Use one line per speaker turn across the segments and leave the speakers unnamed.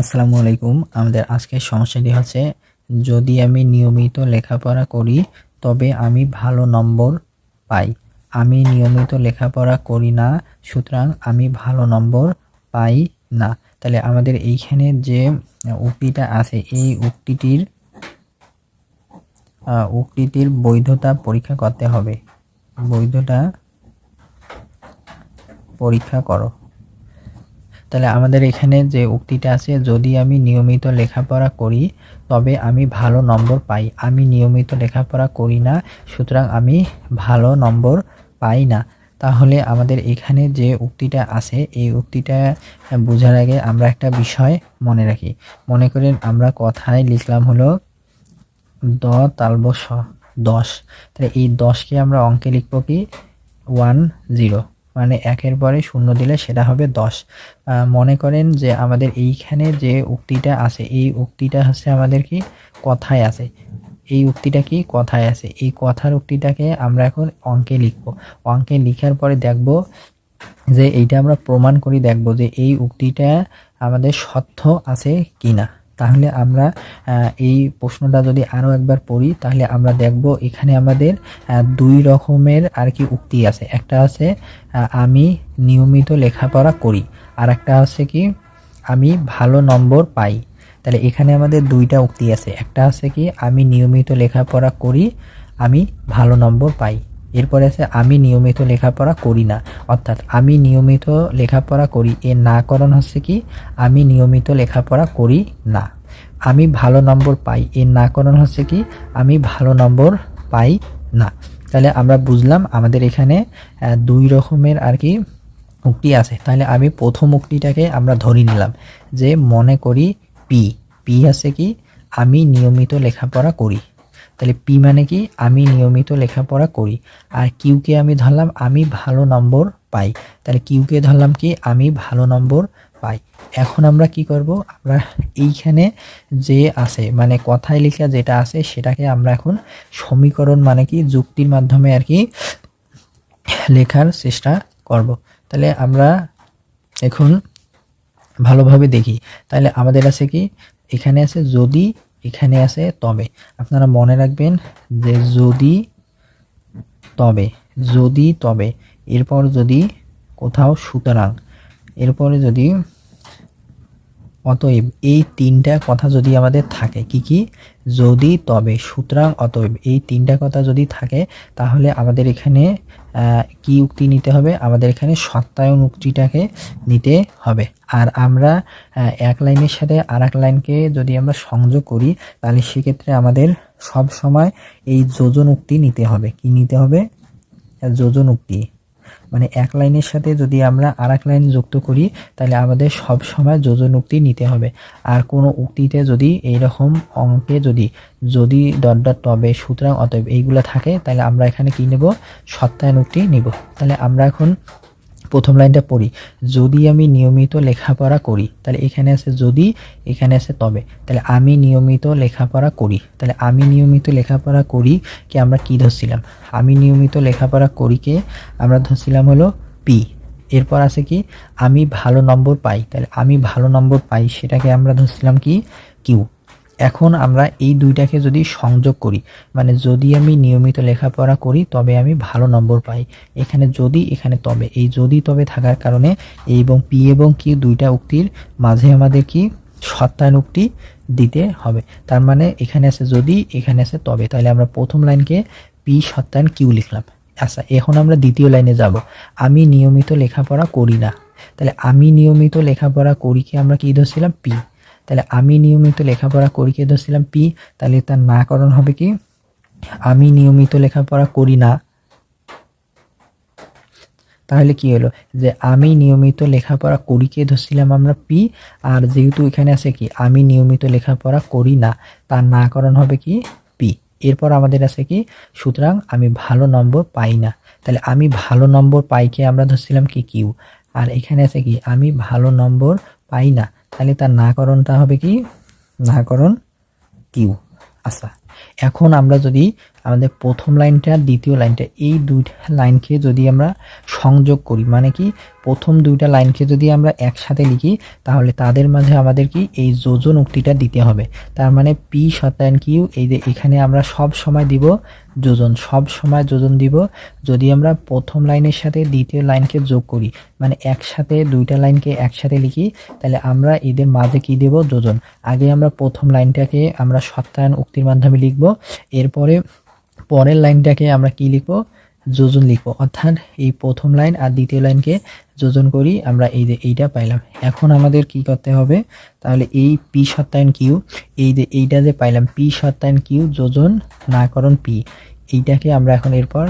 আসসালামু আলাইকুম। আমাদের আজকের সমস্যাটি হচ্ছে, যদি আমি নিয়মিত লেখাপড়া করি, তবে আমি ভালো নম্বর পাই। আমি নিয়মিত লেখাপড়া করি না, সুতরাং আমি ভালো নম্বর পাই না। তাহলে আমাদের এইখানে যে উক্তিটা আছে, এই উক্তিটির উক্তিটির বৈধতা পরীক্ষা করতে হবে। বৈধতা পরীক্ষা করো। তাহলে আমাদের এখানে যে উক্তিটা আছে, যদি আমি নিয়মিত লেখাপড়া করি, তবে আমি ভালো নম্বর পাই। আমি নিয়মিত লেখাপড়া করি না, সুতরাং আমি ভালো নম্বর পাই না। তাহলে আমাদের এখানে যে উক্তিটা আছে, এই উক্তিটা বোঝার আগে আমরা একটা বিষয় মনে রাখি। মনে করেন আমরা কথায় লিখলাম হলো দ তালব স, দশ। তাহলে এই দশকে আমরা অঙ্কে লিখব কি? One, zero. মানে একের পরে শূন্য দিলে সেটা হবে দশ। মনে করেন যে আমাদের এইখানে যে উক্তিটা আছে, এই উক্তিটা হচ্ছে আমাদের কি? কথায় আছে। এই উক্তিটা কি? কথায় আছে। এই কথার উক্তিটাকে আমরা এখন অঙ্কে লিখব। অঙ্কে লিখার পরে দেখব যে এইটা আমরা প্রমাণ করি দেখব যে এই উক্তিটা আমাদের সত্য আছে কিনা। তাহলে আমরা এই প্রশ্নটা যদি আরও একবার পড়ি, তাহলে আমরা দেখব এখানে আমাদের দুই রকমের আর কি উক্তি আছে। একটা আছে আমি নিয়মিত লেখাপড়া করি আর একটা আছে কি, আমি ভালো নম্বর পাই। তাহলে এখানে আমাদের দুইটা উক্তি আছে। একটা আছে কি, আমি নিয়মিত লেখাপড়া করি, আমি ভালো নম্বর পাই। এরপরে আছে, আমি নিয়মিত লেখাপড়া করি না। অর্থাৎ, আমি নিয়মিত লেখাপড়া করি। এর নাকরণ হচ্ছে কি? আমি নিয়মিত লেখাপড়া করি না। আমি ভালো নম্বর পাই। এর নাকরণ হচ্ছে কি? আমি ভালো নম্বর পাই না। তাহলে আমরা বুঝলাম আমাদের এখানে দুই রকমের আর কি উক্তি আছে। তাহলে আমি প্রথম উক্তিটাকে আমরা ধরে নিলাম যে, মনে করি পি। পি আছে কি? আমি নিয়মিত লেখাপড়া করি। তাহলে পি মানে কি? আমি নিয়মিত লেখাপড়া করি। আর কিউকে আমি ধরলাম, আমি ভালো নম্বর পাই। তাহলে কিউকে ধরলাম কি? আমি ভালো নম্বর পাই। এখন আমরা কি করব? আমরা এইখানে যে আছে মানে কথায় লেখা যেটা আছে, সেটাকে আমরা এখন সমীকরণ মানে কি? যুক্তির মাধ্যমে আর কি লেখার চেষ্টা করব। তাহলে আমরা এখন ভালোভাবে দেখি। তাহলে আমাদের আছে কি? এখানে আছে যদি এখানে আছে তবে। আপনারা মনে রাখবেন যে যদি তবে যদি তবে, এরপর যদি কোথাও সুতরাং, এরপরে যদি অতএব এই তিনটা কথা যদি আমাদের থাকে, কি কি? যদি, তবে। সুতরাং অতএব এই তিনটা কথা যদি থাকে, তাহলে আমাদের এখানে কি উক্তি নিতে হবে? আমাদের এখানে সত্যায়ন উক্তিটাকে নিতে হবে। আর আমরা এক লাইনের সাথে আর এক লাইনকে যদি আমরা সংযোগ করি, তাহলে সেক্ষেত্রে আমাদের সব সময় এই যোজন উক্তি নিতে হবে। কি নিতে হবে? যোজন উক্তি। মানে এক লাইনের সাথে যদি আমরা আর লাইন যুক্ত করি, তাহলে আমাদের সব সময় যোজন উক্তি নিতে হবে। আর কোনো উক্তিতে যদি এইরকম অঙ্কে যদি যদি ডট ডট তবে, সুতরাং অতএব এইগুলো থাকে, তাহলে আমরা এখানে কি নেব? সত্যায়ন উক্তি নিব। তাহলে আমরা এখন প্রথম লাইনটা পড়ি। যদি আমি নিয়মিত লেখাপড়া করি, তাহলে এখানে আছে যদি, এখানে আছে তবে। তাহলে আমি নিয়মিত লেখাপড়া করি। তাহলে আমি নিয়মিত লেখাপড়া করি কি আমরা কি ধরছিলাম? আমি নিয়মিত লেখাপড়া করিকে আমরা ধরছিলাম হলো পি। এরপর আছে কি? আমি ভালো নম্বর পাই। তাহলে আমি ভালো নম্বর পাই, সেটাকে আমরা ধরছিলাম কি? কিউ। এখন আমরা এই দুইটাকে যদি সংযোগ করি মানে যদি আমি নিয়মিত লেখাপড়া করি, তবে আমি ভালো নম্বর পাই। এখানে যদি, এখানে তবে। এই যদি, তবে থাকার কারণে এই এবং পি এবং কি দুইটা উক্তির মাঝে আমাদের কি সত্যায়ন উক্তি দিতে হবে। তার মানে এখানে আছে যদি, এখানে আছে তবে। তাহলে আমরা প্রথম লাইনকে পি সত্যায়ন কিউ লিখলাম। আচ্ছা এখন আমরা দ্বিতীয় লাইনে যাব। আমি নিয়মিত লেখাপড়া করি না। তাহলে আমি নিয়মিত লেখাপড়া করি কি আমরা কি ধরছিলাম? পি। তাহলে আমি নিয়মিত লেখাপড়া করি কে? ধরছিলাম পি, তাহলে তার নাকরণ হবে কি? আমি নিয়মিত লেখাপড়া করি না। তাহলে কি হলো? যে আমি নিয়মিত লেখাপড়া করি কে? ধরছিলাম আমরা পি, আর যেহেতু এখানে আছে কি? আমি নিয়মিত লেখাপড়া করি না। তার নাকরণ হবে কি? পি। এরপর আমাদের আছে কি? সুতরাং আমি ভালো নম্বর পাই না। তাহলে আমি ভালো নম্বর পাইকে আমরা ধরছিলাম কি? কিউ। আর এখানে আছে কি? আমি ভালো নম্বর পাই না। তাহলে তার নাকরণটা হবে কি? নাকরণ কিউ। আচ্ছা। এখন আমরা যদি আমাদের প্রথম লাইনটা, দ্বিতীয় লাইনটা, এই দুইটা লাইনকে যদি আমরা সংযোগ করি মানে কি, প্রথম দুইটা লাইনকে যদি আমরা একসাথে লিখি, তাহলে তাদের মাঝে আমাদের কি, এই যোজন উক্তিটা দিতে হবে। তার মানে পি শতায়ন কিউ এই যে এখানে আমরা সব সময় দিব যোজন, সব সময় যোজন দিব। যদি আমরা প্রথম লাইনের সাথে দ্বিতীয় লাইনকে যোগ করি মানে একসাথে দুইটা লাইনকে একসাথে লিখি, তাহলে আমরা এদের মাঝে কি দেব? যোজন। আগে আমরা প্রথম লাইনটাকে আমরা সত্যায়ন উক্তির মাধ্যমে লিখব। এরপরে পরের লাইনটাকে আমরা কি লিখব? যোজন লিখব। অর্থাৎ এই প্রথম লাইন আর দ্বিতীয় লাইনকে যোজন করি, আমরা এই যে এইটা পাইলাম। এখন আমাদের কি করতে হবে? তাহলে এই পি সত্যায়ন কিউ এই যে এইটা যে পাইলাম পি সত্যায়ন কিউ যোজন নাকরণ পি এইটাকে আমরা এখন এরপর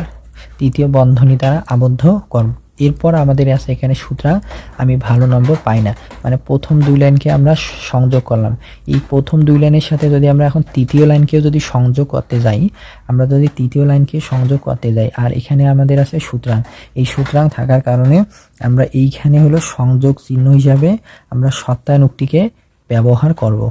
তৃতীয় বন্ধনী দ্বারা আবদ্ধ করব। এরপর আমাদের আছে এখানে সুতরাং, আমি ভালো নম্বর পাই না। মানে প্রথম দুই লাইনকে আমরা সংযোগ করলাম। এই প্রথম দুই লাইনের সাথে যদি আমরা এখন তৃতীয় লাইনকেও যদি সংযোগ করতে যাই, আমরা যদি তৃতীয় লাইনকে সংযোগ করতে যাই, আর এখানে আমাদের আছে সুতরাং। এই সুতরাং থাকার কারণে আমরা এইখানে হলো সংযোগ চিহ্ন হিসাবে আমরা সত্যায়ন উক্তিকে ব্যবহার করব।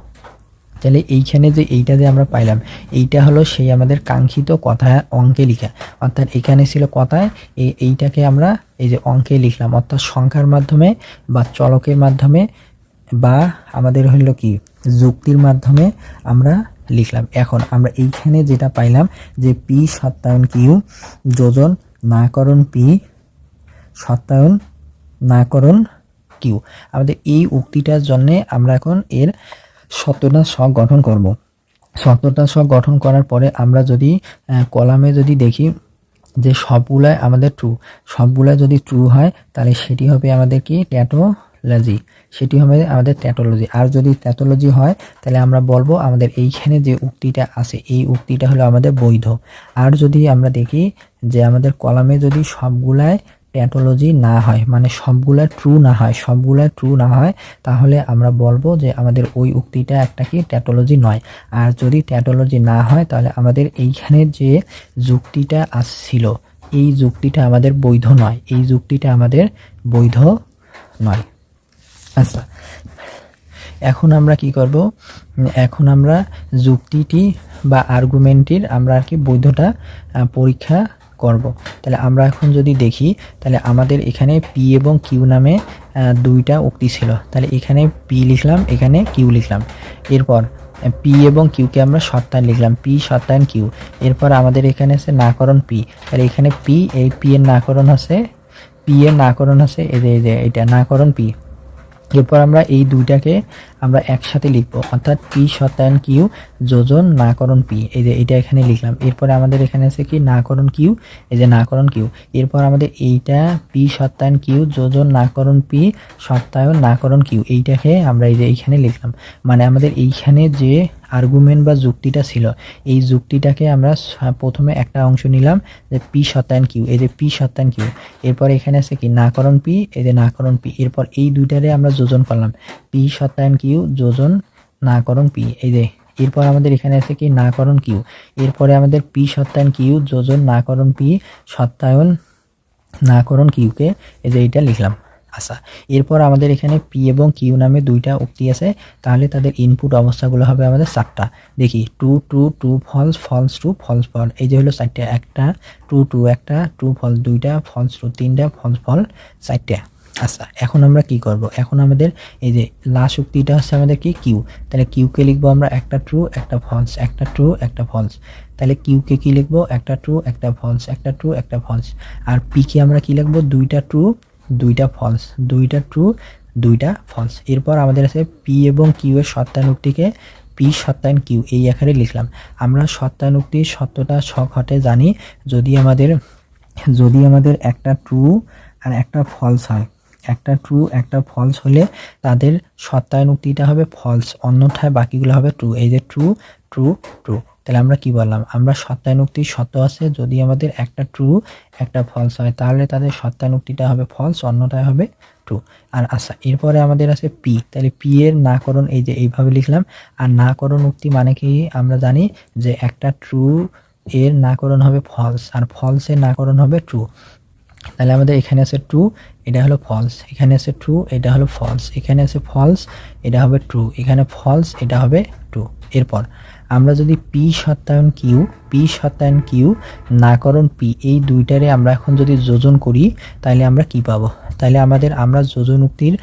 তাহলে এইখানে যে এইটা যে আমরা পাইলাম, এইটা হলো সেই আমাদের কাঙ্ক্ষিত কথা অঙ্কে লিখা। অর্থাৎ এখানে ছিল কথায় এই এইটাকে আমরা এই যে অঙ্কে লিখলাম। অর্থাৎ সংখ্যার মাধ্যমে বা চলকের মাধ্যমে বা আমাদের হলো কি, যুক্তির মাধ্যমে আমরা লিখলাম। এখন আমরা এইখানে যেটা পাইলাম যে পি সত্যায়ন কিউ যোজন নাকরণ পি সত্যায়ন নাকরণ কিউ আমাদের এই উক্তিটার জন্যে আমরা এখন এর সত্যতা শখ গঠন করব। সত্যতা শখ গঠন করার পরে আমরা যদি কলামে যদি দেখি যে সবগুলাই আমাদের ট্রু সবগুলাই যদি ট্রু হয়, তাহলে সেটি হবে আমাদের কি? ট্যাটোলজি সেটি হবে আমাদের ট্যাটোলজি আর যদি ট্যাটোলজি হয়, তাহলে আমরা বলব আমাদের এইখানে যে উক্তিটা আছে, এই উক্তিটা হলো আমাদের বৈধ। আর যদি আমরা দেখি যে আমাদের কলামে যদি সবগুলায় ট্যাটোলজি না হয় মানে সবগুলা ট্রু না হয়, সবগুলা ট্রু না হয়, তাহলে আমরা বলব যে আমাদের ওই উক্তিটা একটা কি ট্যাটোলজি নয়। আর যদি ট্যাটোলজি না হয়, তাহলে আমাদের এইখানে যে যুক্তিটা আসছিল, এই যুক্তিটা আমাদের বৈধ নয়, এই যুক্তিটা আমাদের বৈধ নয়। আচ্ছা এখন আমরা কি করব? এখন আমরা যুক্তিটি বা আর্গুমেন্টটির আমরা আর কি বৈধতা পরীক্ষা করব। তাহলে আমরা এখন যদি দেখি, তাহলে আমাদের এখানে পি এবং কিউ নামে দুইটা উক্তি ছিল। তাহলে এখানে পি লিখলাম, এখানে কিউ লিখলাম। এরপর পি এবং কিউকে আমরা সত্তায়ন লিখলাম। পি সত্তায়ন কিউ এরপর আমাদের এখানে আছে নাকরণ পি তাহলে এখানে পি এই পি এর নাকরণ আছে পি এর নাকরণ আছে, এই যে এটা নাকরণ পি এরপর আমরা এই দুইটাকে আমরা একসাথে লিখব, অর্থাৎ পি শতায়ন কিউ যোজন নাকরণ পি এই যে এটা এখানে লিখলাম। এরপরে আমাদের এখানে আছে কি? নাকরণ কিউ এই যে নাকরণ কিউ এরপর আমাদের এইটা পি সত্যায়ন কিউ যোজন নাকরণ পি সত্যায়ন নাকরণ কিউ এইটাকে আমরা এই যে এইখানে লিখলাম। মানে আমাদের এইখানে যে আর্গুমেন্ট বা যুক্তিটা ছিল। এই যুক্তিটাকে আমরা প্রথমে একটা অংশ নিলাম যে পি শতায়ন কিউ। এই যে পি শতায়ন কিউ, এরপর এখানে আছে কি? নাকরণ পি, এই যে নাকরণ পি। এরপর এই দুইটারে আমরা যোজন করলাম। পি শতায়ন কিউ যোজন নাকরণ পি। এই যে, এরপর আমাদের এখানে আছে কি? নাকরণ কিউ। এরপরে আমাদের পি সত্যায়ন কিউ যোজন নাকরণ পি সত্যায়ন নাকরণ কিউকে, এই যে এইটা লিখলাম। আচ্ছা এরপর আমাদের এখানে পি এবং কিউ নামে দুইটা উক্তি আছে, তাহলে তাদের ইনপুট অবস্থাগুলো হবে আমাদের চারটা। দেখি true true true false false true false false এই যে হলো চারটা, একটা টু টু একটা টু ফলস দুইটা ফলস টু তিনটা ফলস ফল চারটা। আচ্ছা এখন আমরা কি করব? এখন আমাদের এই যে লাস্ট উক্তিটা হচ্ছে আমাদের কি? কিউ তাহলে কিউকে লিখব আমরা একটা ট্রু একটা ফলস একটা ট্রু একটা ফলস তাহলে কিউকে কি লিখব? একটা ট্রু একটা ফলস একটা ট্রু একটা ফলস আর পিকে আমরা কি লিখব? দুইটা ট্রু দুইটা ফলস দুইটা ট্রু দুইটা ফলস এরপর আমাদের আছে পি এবং কিউ এর সত্যানুক্তিকে পি সত্যায়ন কিউ এই আকারে লিখলাম। আমরা সত্যানুক্তির সত্যতা ঘটে জানি, যদি আমাদের যদি আমাদের একটা ট্রু আর একটা ফলস হয়। একটা ট্রু একটা ফলস হলে তাদের সত্যায়ন উক্তিটা হবে ফলস অন্যথায় বাকিগুলো হবে ট্রু এই যে ট্রু ট্রু ট্রু তাহলে আমরা কি বললাম? আমরা সত্যানুক্তি সত্য আছে, যদি আমাদের একটা ট্রু একটা ফলস হয়, তাহলে তাদের সত্যানুক্তিটা হবে ফলস অন্যটায় হবে ট্রু আর আচ্ছা এরপরে আমাদের আছে পি তাহলে পি এর নাকরণ এই যে এইভাবে লিখলাম, আর নাকরণ উক্তি মানে কি আমরা জানি যে একটা ট্রু এর নাকরণ হবে ফলস আর ফলসের নাকরণ হবে ট্রু তাহলে আমাদের এখানে আছে ট্রু এটা হলো ফলস এখানে আছে ট্রু এটা হলো ফলস এখানে আছে ফলস এটা হবে ট্রু এখানে ফলস এটা হবে ট্রু এরপর আমরা যদি পি সত্যায়ন কিউ পি সত্যায়ন কিউ নাকরণ পি এই দুইটারে আমরা এখন যদি যোজন করি তাহলে আমরা কি পাবো? তাহলে আমাদের, আমরা যোজন উক্তির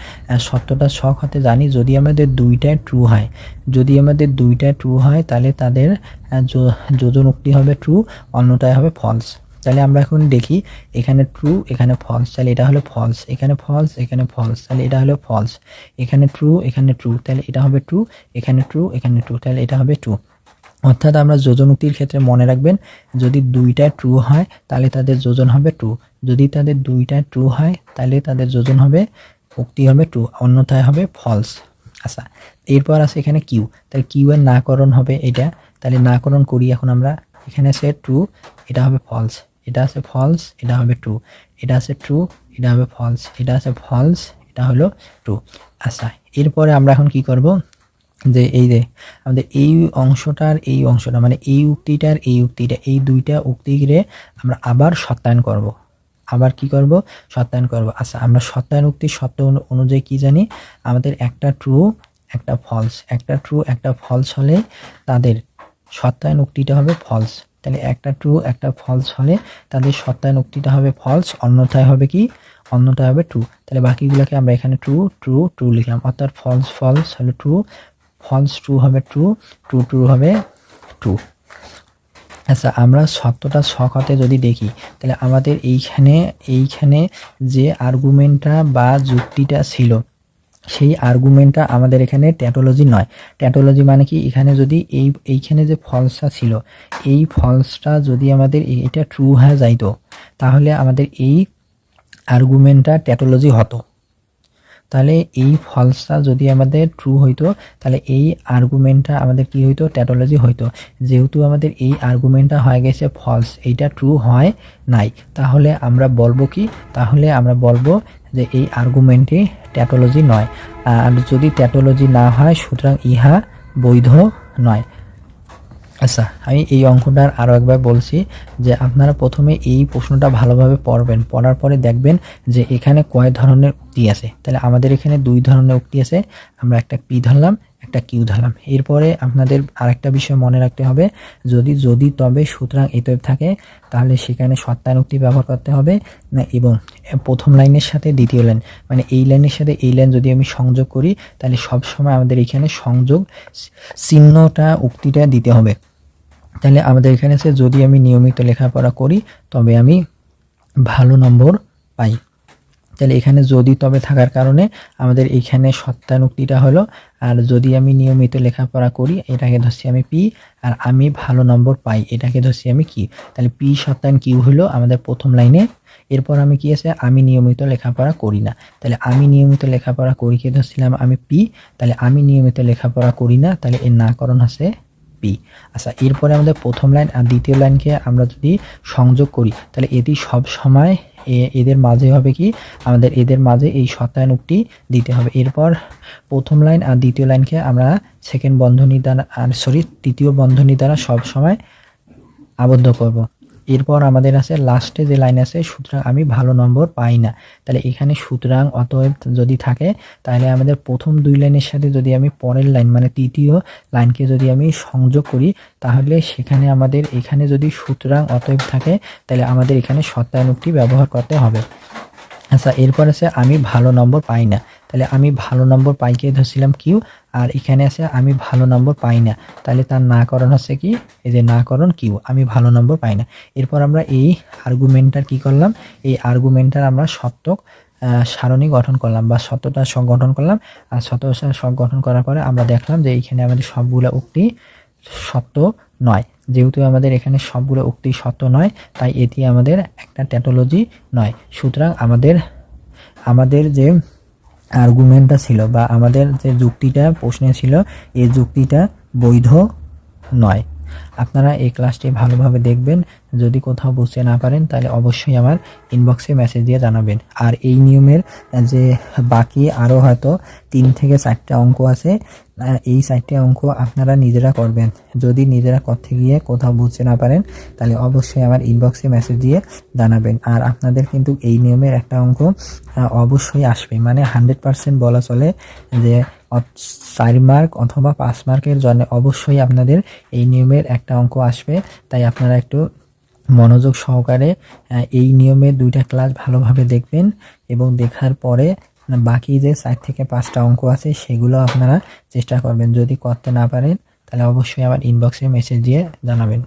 সত্যটা শখ হতে জানি, যদি আমাদের দুইটায় ট্রু হয়। যদি আমাদের দুইটায় ট্রু হয় তাহলে তাদের যোজন উক্তি হবে ট্রু অন্যটায় হবে ফলস তাহলে আমরা এখন দেখি, এখানে ট্রু এখানে ফলস তাহলে এটা হলো ফলস এখানে ফলস এখানে ফলস তাহলে এটা হলো ফলস এখানে ট্রু এখানে ট্রু তাহলে এটা হবে ট্রু এখানে ট্রু এখানে ট্রু তাহলে এটা হবে ট্রু অর্থাৎ আমরা যোজন উক্তির ক্ষেত্রে মনে রাখবেন, যদি দুইটা ট্রু হয়, তাহলে তাদের যোজন হবে ট্রু যদি তাদের দুইটা ট্রু হয়, তাহলে তাদের যোজন হবে, উক্তি হবে ট্রু অন্যথায় হবে ফলস আচ্ছা এরপর আছে এখানে কিউ তাহলে কিউ এর নাকরণ হবে এটা। তাহলে নাকরণ করি এখন আমরা। এখানে আছে ট্রু এটা হবে ফলস এটা আছে ফলস এটা হবে ট্রু এটা আছে ট্রু এটা হবে ফলস এটা আছে ফলস এটা হলো ট্রু আচ্ছা এরপরে আমরা এখন কি করব? যে এই যে আমাদের এই অংশটার এই অংশটা মানে এই উক্তিটার এই উক্তিটা, এই দুইটা উক্তিরে আমরা আবার সত্যায়ন করব। আবার কি করব? সত্যায়ন করব। আচ্ছা আমরা সত্যায়ন উক্তির সত্য অনুযায়ী কি জানি? আমাদের একটা ট্রু একটা ফলস একটা ট্রু একটা ফলস হলে তাদের সত্যায়ন উক্তিটা হবে ফলস তাহলে একটা ট্রু একটা ফলস হলে তাদের সত্যায়ন উক্তিটা হবে ফলস অন্যথায় হবে কি? অন্যটা হবে ট্রু তাহলে বাকিগুলোকে আমরা এখানে ট্রু ট্রু ট্রু লিখলাম। অর্থাৎ ফলস ফলস হলে ট্রু ফলস ট্রু হবে ট্রু ট্রু ট্রু হবে ট্রু আচ্ছা আমরা সত্যটা শখতে যদি দেখি, তাহলে আমাদের এইখানে এইখানে যে আর্গুমেন্টটা বা যুক্তিটা ছিল, সেই আর্গুমেন্টটা আমাদের এখানে ট্যাটোলজি নয়। ট্যাটোলজি মানে কি? এখানে যদি এই, এইখানে যে ফলসটা ছিল, এই ফলসটা যদি আমাদের এটা ট্রু হয়ে যাইতো, তাহলে আমাদের এই আর্গুমেন্টটা ট্যাটোলজি হতো। তাহলে এই ফলসটা যদি আমাদের ট্রু হইতো, তাহলে এই আর্গুমেন্টটা আমাদের কি হইতো? ট্যাটোলজি হইতো। যেহেতু আমাদের এই আর্গুমেন্টটা হয়ে গেছে ফলস এইটা ট্রু হয় নাই। তাহলে আমরা বলব কি? তাহলে আমরা বলব যে এই আর্গুমেন্টটি ট্যাটোলজি নয়। আর যদি ট্যাটোলজি না হয়, সুতরাং ইহা বৈধ নয়। আচ্ছা আমি এই অঙ্কটার আরও একবার বলছি যে আপনারা প্রথমে এই প্রশ্নটা ভালোভাবে পড়বেন। পড়ার পরে দেখবেন যে এখানে কয় ধরনের উক্তি আছে। তাহলে আমাদের এখানে দুই ধরনের উক্তি আছে। আমরা একটা পি ধরলাম, একটা কিউ ধরলাম। এরপরে আপনাদের আরেকটা বিষয় মনে রাখতে হবে। যদি যদি তবে সুতরাং এতএব থাকে, তাহলে সেখানে সত্যায়ন উক্তি ব্যবহার করতে হবে। না, এবং প্রথম লাইনের সাথে দ্বিতীয় লাইন। মানে এই লাইনের সাথে এই লাইন যদি আমি সংযোগ করি, তাহলে সবসময় আমাদের এখানে সংযোগ, চিহ্নটা, উক্তিটা দিতে হবে। তাহলে আমাদের এখানে আছে যদি আমি নিয়মিত লেখাপড়া করি, তবে আমি ভালো নম্বর পাই। তাহলে এখানে যদি তবে থাকার কারণে আমাদের এইখানে সত্যানুক্তিটা হলো, আর যদি আমি নিয়মিত লেখাপড়া করি, এটাকে ধরছি আমি পি, আর আমি ভালো নম্বর পাই, এটাকে ধরছি আমি কি? তাহলে পি সত্যায়ন কিউ হলো আমাদের প্রথম লাইনে। এরপর আমি কি আছে? আমি নিয়মিত লেখাপড়া করি না। তাহলে আমি নিয়মিত লেখাপড়া করি কে ধরছিলাম? আমি পি। তাহলে আমি নিয়মিত লেখাপড়া করি না। তাহলে এর নাকরণ আছে পি আচ্ছা এরপরে আমাদের প্রথম লাইন আর দ্বিতীয় লাইনকে আমরা যদি সংযোগ করি, তাহলে এটি সব সময় এদের মাঝে হবে কি? আমাদের এদের মাঝে এই শতায়নকটি দিতে হবে। এরপর প্রথম লাইন আর দ্বিতীয় লাইনকে আমরা সেকেন্ড বন্ধনী দ্বারা, আর সরি তৃতীয় বন্ধনী দ্বারা সব সময় আবদ্ধ করব। এরপর আমাদের আছে লাস্টে যে লাইন আছে, সুতরাং আমি ভালো নম্বর পাই না। তাহলে এখানে সুতরাং অতএব যদি থাকে, তাহলে আমাদের প্রথম দুই লাইনের সাথে যদি আমি পরের লাইন মানে তৃতীয় লাইনকে যদি আমি সংযোগ করি, তাহলে সেখানে আমাদের এখানে যদি সুতরাং অতএব থাকে, তাহলে আমাদের এখানে সত্যায়নকটি ব্যবহার করতে হবে। আচ্ছা এরপর আছে আমি ভালো নম্বর পাই না। তাহলে আমি ভালো নম্বর পাইকে ধরছিলাম কিউ, আর এখানে আছে আমি ভালো নম্বর পাই না। তাহলে তার নাকরণ হচ্ছে কি? এই যে নাকরণ কিউ, আমি ভালো নম্বর পাই না। এরপর আমরা এই আর্গুমেন্টটার কি করলাম? এই আর্গুমেন্টটার আমরা সত্যক সারণী গঠন করলাম, বা সত্যটা সংগঠন করলাম। আর সত্য সংগঠন করার পরে আমরা দেখলাম যে এইখানে আমাদের সবগুলো উক্তি সত্য নয়। যেহেতু আমাদের এখানে সবগুলো উক্তি সত্য নয়, তাই এটি আমাদের একটা ট্যাটোলজি নয়। সুতরাং আমাদের আমাদের যে আর্গুমেন্টটা ছিল বা আমাদের যে যুক্তিটা প্রশ্নে ছিল এই যুক্তিটা বৈধ নয়। আপনারা এই ক্লাসটি ভালোভাবে দেখবেন। যদি কোথাও বুঝতে না পারেন, তাহলে অবশ্যই আমার ইনবক্সে মেসেজ দিয়ে জানাবেন। আর এই নিয়মের যে বাকি আরও হয়তো তিন থেকে চারটা অঙ্ক আছে এই চারটে অঙ্ক আপনারা নিজেরা করবেন। যদি নিজেরা করতে গিয়ে কোথাও বুঝতে না পারেন, তাহলে অবশ্যই আমার ইনবক্সে মেসেজ দিয়ে জানাবেন। আর আপনাদের কিন্তু এই নিয়মের একটা অঙ্ক অবশ্যই আসবে। মানে হান্ড্রেড পার্সেন্ট বলা চলে যে চার মার্ক অথবা পাঁচ মার্কের জন্য অবশ্যই আপনাদের এই নিয়মের একটা অঙ্ক আসবে। তাই আপনারা একটু মনোযোগ সহকারে এই নিয়মের দুইটা ক্লাস ভালোভাবে দেখবেন এবং দেখার পরে বাকি যে চার থেকে পাঁচটা অঙ্ক আছে সেগুলো আপনারা চেষ্টা করবেন। যদি করতে না পারেন, তাহলে অবশ্যই আমার ইনবক্সে মেসেজ দিয়ে জানাবেন।